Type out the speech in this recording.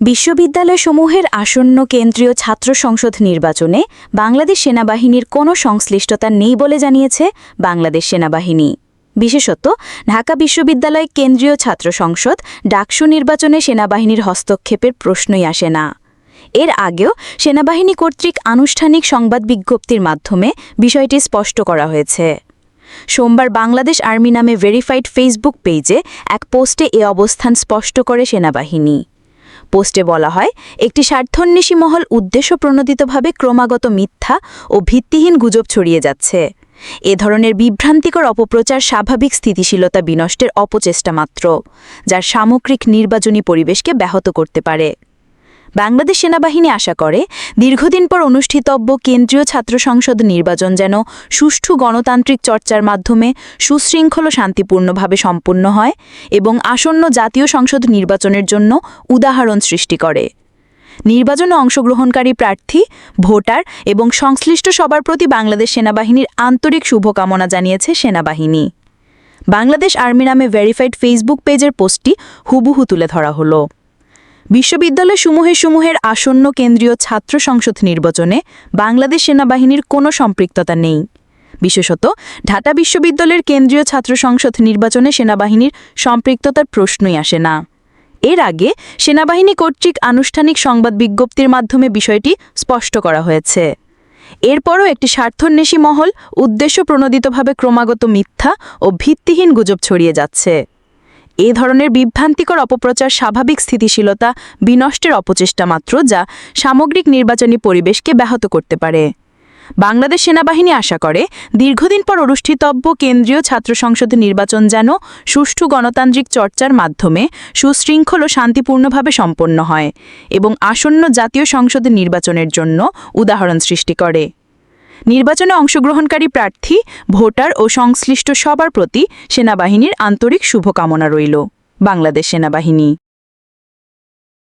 বিশ্ববিদ্যালয়সমূহের আসন্ন কেন্দ্রীয় ছাত্র সংসদ নির্বাচনে বাংলাদেশ সেনাবাহিনীর কোনো সংশ্লিষ্টতা নেই বলে জানিয়েছে বাংলাদেশ সেনাবাহিনী। বিশেষত, ঢাকা বিশ্ববিদ্যালয় কেন্দ্রীয় ছাত্র সংসদ ডাকসু নির্বাচনে সেনাবাহিনীর হস্তক্ষেপের প্রশ্নই আসে না। এর আগেও সেনাবাহিনী কর্তৃক আনুষ্ঠানিক সংবাদ বিজ্ঞপ্তির মাধ্যমে বিষয়টি স্পষ্ট করা হয়েছে। সোমবার বাংলাদেশ আর্মি নামে ভেরিফাইড ফেসবুক পেজে এক পোস্টে এ অবস্থান স্পষ্ট করে সেনাবাহিনী। পোস্টে বলা হয়, একটি স্বার্থন্বেষী মহল উদ্দেশ্য প্রণোদিতভাবে ক্রমাগত মিথ্যা ও ভিত্তিহীন গুজব ছড়িয়ে যাচ্ছে। এ ধরনের বিভ্রান্তিকর অপপ্রচার স্বাভাবিক স্থিতিশীলতা বিনষ্টের অপচেষ্টা মাত্র, যার সামগ্রিক নির্বাচনী পরিবেশকে ব্যাহত করতে পারে। বাংলাদেশ সেনাবাহিনী আশা করে, দীর্ঘদিন পর অনুষ্ঠিতব্য কেন্দ্রীয় ছাত্র সংসদ নির্বাচন যেন সুষ্ঠু গণতান্ত্রিক চর্চার মাধ্যমে সুশৃঙ্খল শান্তিপূর্ণভাবে সম্পন্ন হয় এবং আসন্ন জাতীয় সংসদ নির্বাচনের জন্য উদাহরণ সৃষ্টি করে। নির্বাচনে অংশগ্রহণকারী প্রার্থী, ভোটার এবং সংশ্লিষ্ট সবার প্রতি বাংলাদেশ সেনাবাহিনীর আন্তরিক শুভকামনা জানিয়েছে সেনাবাহিনী। বাংলাদেশ আর্মি নামে ভেরিফাইড ফেসবুক পেজের পোস্টটি হুবহু তুলে ধরা হলো। বিশ্ববিদ্যালয় সমূহে সমূহের আসন্ন কেন্দ্রীয় ছাত্র সংসদ নির্বাচনে বাংলাদেশ সেনাবাহিনীর কোনো সম্পৃক্ততা নেই। বিশেষত, ঢাকা বিশ্ববিদ্যালয়ের কেন্দ্রীয় ছাত্র সংসদ নির্বাচনে সেনাবাহিনীর সম্পৃক্ততার প্রশ্নই আসে না। এর আগে সেনাবাহিনী কর্তৃক আনুষ্ঠানিক সংবাদ বিজ্ঞপ্তির মাধ্যমে বিষয়টি স্পষ্ট করা হয়েছে। এরপরও একটি স্বার্থন্বেষী মহল উদ্দেশ্য প্রণোদিতভাবে ক্রমাগত মিথ্যা ও ভিত্তিহীন গুজব ছড়িয়ে যাচ্ছে। এ ধরনের বিভ্রান্তিকর অপপ্রচার স্বাভাবিক স্থিতিশীলতা বিনষ্টের অপচেষ্টা মাত্র যা সামগ্রিক নির্বাচনী পরিবেশকে ব্যাহত করতে পারে। বাংলাদেশ সেনাবাহিনী আশা করে, দীর্ঘদিন পর অনুষ্ঠিতব্য কেন্দ্রীয় ছাত্র সংসদ নির্বাচন যেন সুষ্ঠু গণতান্ত্রিক চর্চার মাধ্যমে সুশৃঙ্খল ও শান্তিপূর্ণভাবে সম্পন্ন হয় এবং আসন্ন জাতীয় সংসদ নির্বাচনের জন্য উদাহরণ সৃষ্টি করে। নির্বাচনে অংশগ্রহণকারী প্রার্থী ভোটার ও সংশ্লিষ্ট সবার প্রতি সেনাবাহিনীর আন্তরিক শুভকামনা রইল। বাংলাদেশ সেনাবাহিনী।